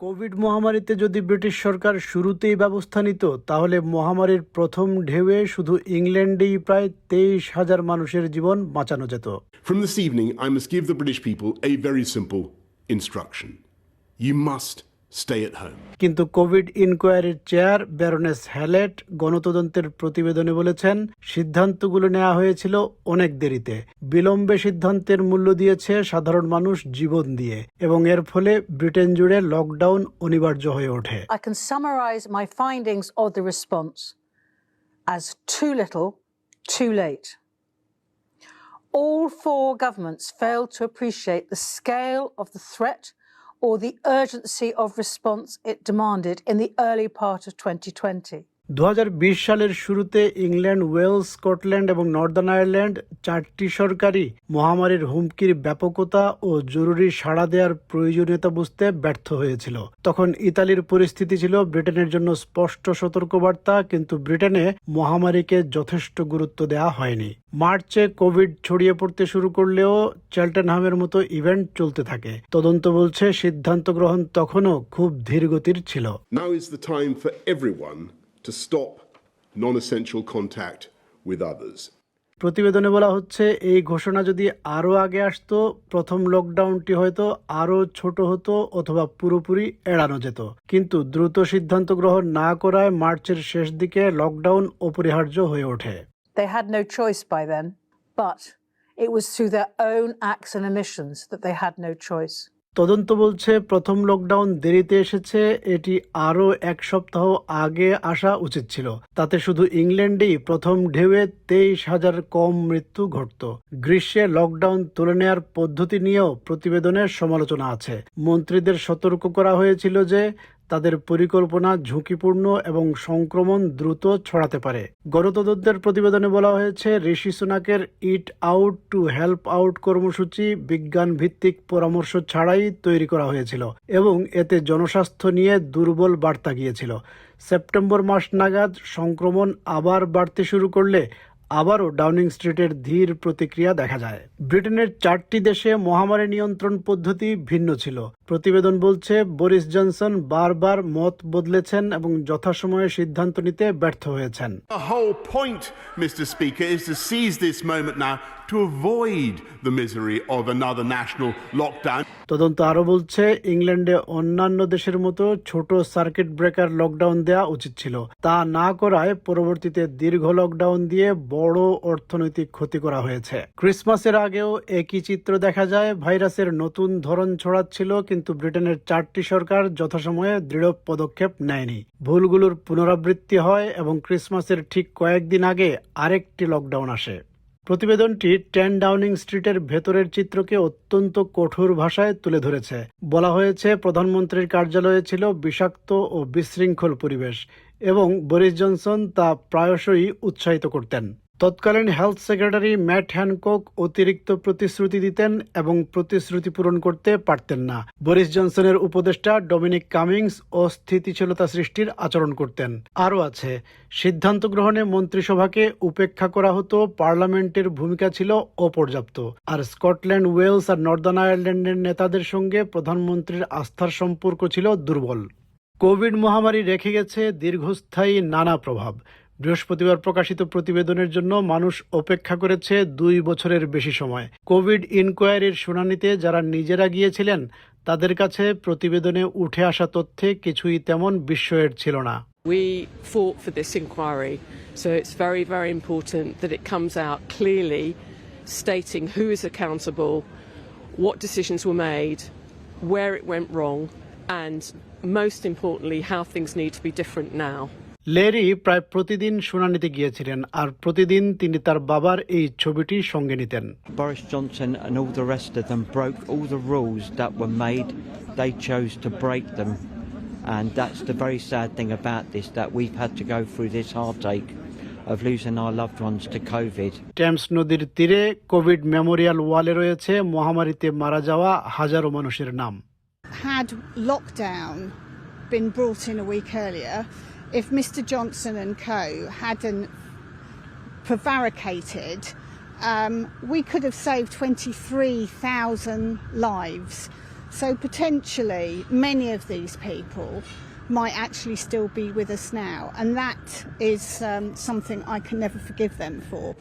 Covid মহামারীতে যদি British সরকার শুরুতেই ব্যবস্থা নিত, তাহলে মহামারীর প্রথম ঢেউয়ে শুধু ইংল্যান্ডেই প্রায় তেইশ হাজার মানুষের জীবন বাঁচানো যেত from this evening I must give the British people a very simple instruction. You must stay home কিন্তু কোভিড ইনকোয়ারির চেয়ার ব্যারোনেস হ্যালেট গণতদন্তের প্রতিবেদনে বলেছেন সিদ্ধান্তগুলো নেওয়া হয়েছিল অনেক দেরিতে। বিলম্বে সিদ্ধান্তের মূল্য দিয়েছে সাধারণ মানুষ জীবন দিয়ে এবং এর ফলে ব্রিটেন জুড়ে লকডাউন অনিবার্য হয়ে ওঠে। I can summarise my findings of the response as too little too four governments fail to scale of the threat or the urgency of response it demanded in the early part of 2020. দু হাজার বিশ সালের শুরুতে England, Wales, Scotland এবং Northern Ireland চারটি সরকারই মহামারীর হুমকির ব্যাপকতা ও জরুরি সাড়া দেওয়ার প্রয়োজনীয়তা বুঝতে ব্যর্থ হয়েছিল। তখন ইতালির পরিস্থিতি ছিল ব্রিটেনের জন্য স্পষ্ট সতর্কবার্তা, কিন্তু ব্রিটেনে মহামারীকে যথেষ্ট গুরুত্ব দেওয়া হয়নি। মার্চে কোভিড ছড়িয়ে পড়তে শুরু করলেও চেলটেনহামের মতো ইভেন্ট চলতে থাকে। তদন্ত বলছে সিদ্ধান্ত গ্রহণ তখনও খুব ধীরগতির ছিল। Now to stop non essential contact with others. প্রতিবেদনে বলা হচ্ছে এই ঘোষণা যদি আরও আগে আসতো প্রথম লকডাউনটি হয়তো আরও ছোট হতো অথবা পুরোপুরি এড়ানো যেত কিন্তু দ্রুত সিদ্ধান্ত গ্রহণ না করায় মার্চের শেষ দিকে লকডাউন অপরিহার্য হয়ে ওঠে They had no choice by then, but it was through their own acts and omissions that they had no choice. তদন্ত বলছে প্রথম লকডাউন দেরিতে এসেছে, এটি আরও এক সপ্তাহ আগে আসা উচিত ছিল। তাতে শুধু ইংল্যান্ডেই প্রথম ঢেউয়ে তেইশ হাজার কম মৃত্যু ঘটত। গ্রীষ্মে লকডাউন তুলে নেওয়ার পদ্ধতি নিয়েও প্রতিবেদনের সমালোচনা আছে। মন্ত্রীদের সতর্ক করা হয়েছিল যে তাদের পরিকল্পনা ঝুঁকিপূর্ণ এবং সংক্রমণ দ্রুত ছড়াতে পারে। গণতদন্তের প্রতিবেদনে বলা হয়েছে, Rishi সোনাকের eat out to help out কর্মসূচি বিজ্ঞান ভিত্তিক পরামর্শ ছাড়াই তৈরি করা হয়েছিল এবং এতে জনস্বাস্থ্য নিয়ে দুর্বল বার্তা গিয়েছিল। সেপ্টেম্বর মাস নাগাদ সংক্রমণ আবার বাড়তে শুরু করলে আবারও ডাউনিং স্ট্রিটের ধীর প্রতিক্রিয়া দেখা যায়। ব্রিটেনের চারটি দেশে মহামারী নিয়ন্ত্রণ পদ্ধতি ভিন্ন ছিল। প্রতিবেদন বলছে বরিস জনসন বারবার মত বদলেছেন এবং যথাসময়ে সিদ্ধান্ত নিতে ব্যর্থ হয়েছেন. তদন্ত আরও বলছে ইংল্যান্ডে অন্যান্য দেশের মতো ছোট সার্কিট ব্রেকার লকডাউন দেওয়া উচিত ছিল। তা না করায় পরবর্তীতে দীর্ঘ লকডাউন দিয়ে বড় অর্থনৈতিক ক্ষতি করা হয়েছে। ক্রিসমাসের আগেও একই চিত্র দেখা যায়, ভাইরাসের নতুন ধরন ছড়াচ্ছিল, কিন্তু ব্রিটেনের চারটি সরকার যথাসময়ে দৃঢ় পদক্ষেপ নেয়নি। ভুলগুলোর পুনরাবৃত্তি হয় এবং ক্রিসমাসের ঠিক কয়েকদিন আগে আরেকটি লকডাউন আসে। প্রতিবেদনটি টেন ডাউনিং স্ট্রিটের ভেতরের চিত্রকে অত্যন্ত কঠোর ভাষায় তুলে ধরেছে। বলা হয়েছে, প্রধানমন্ত্রীর কার্যালয়ে ছিল বিষাক্ত ও বিশৃঙ্খল পরিবেশ এবং বরিস জনসন তা প্রায়শই উৎসাহিত করতেন। তৎকালীন হেলথ সেক্রেটারি ম্যাট হ্যানকক অতিরিক্ত প্রতিশ্রুতি দিতেন এবং প্রতিশ্রুতি পূরণ করতে পারতেন না। বরিস জনসনের উপদেষ্টা ডমিনিক কামিংস ও স্থিতিশীলতা সৃষ্টির আচরণ করতেন। আরও আছে, সিদ্ধান্ত গ্রহণে মন্ত্রিসভাকে উপেক্ষা করা হতো, পার্লামেন্টের ভূমিকা ছিল অপর্যাপ্ত। আর স্কটল্যান্ড, ওয়েলস আর নর্দার্ন আয়ারল্যান্ডের নেতাদের সঙ্গে প্রধানমন্ত্রীর আস্থার সম্পর্ক ছিল দুর্বল। কোভিড মহামারী রেখে গেছে দীর্ঘস্থায়ী নানা প্রভাব। বৃহস্পতিবার প্রকাশিত প্রতিবেদনের জন্য মানুষ অপেক্ষা করেছে দুই বছরের বেশি সময় কোভিড ইনকোয়ারির শুনানিতে যারা নিজেরা গিয়েছিলেন তাদের কাছে প্রতিবেদনে উঠে আসা তথ্যে কিছুই তেমন বিস্ময়ের ছিল না We fought for this inquiry, so it's very, very important that it comes out clearly stating who is accountable, what decisions were made, where it went wrong, and most importantly, how things need to be different now. Larry প্রায় প্রতিদিন শুনানিতে গিয়েছিলেন আর প্রতিদিন তিনি তার বাবার এই ছবিটি সঙ্গে নিতেন। Boris Johnson and all the rest of them broke all the rules that were made they chose to break them and that's the very sad thing about this that we had to go through this heartache of losing our loved ones to covid Thames নদীর তীরে Covid Memorial ওয়ালে রয়েছে মহামারীতে মারা যাওয়া হাজারো মানুষের নাম। Had lockdown been week if Mr Johnson and co hadn't prevaricated, um, we could have saved 23,000 lives. So potentially, many of these people might actually still be with us now, and that is um, something I can never forgive them for.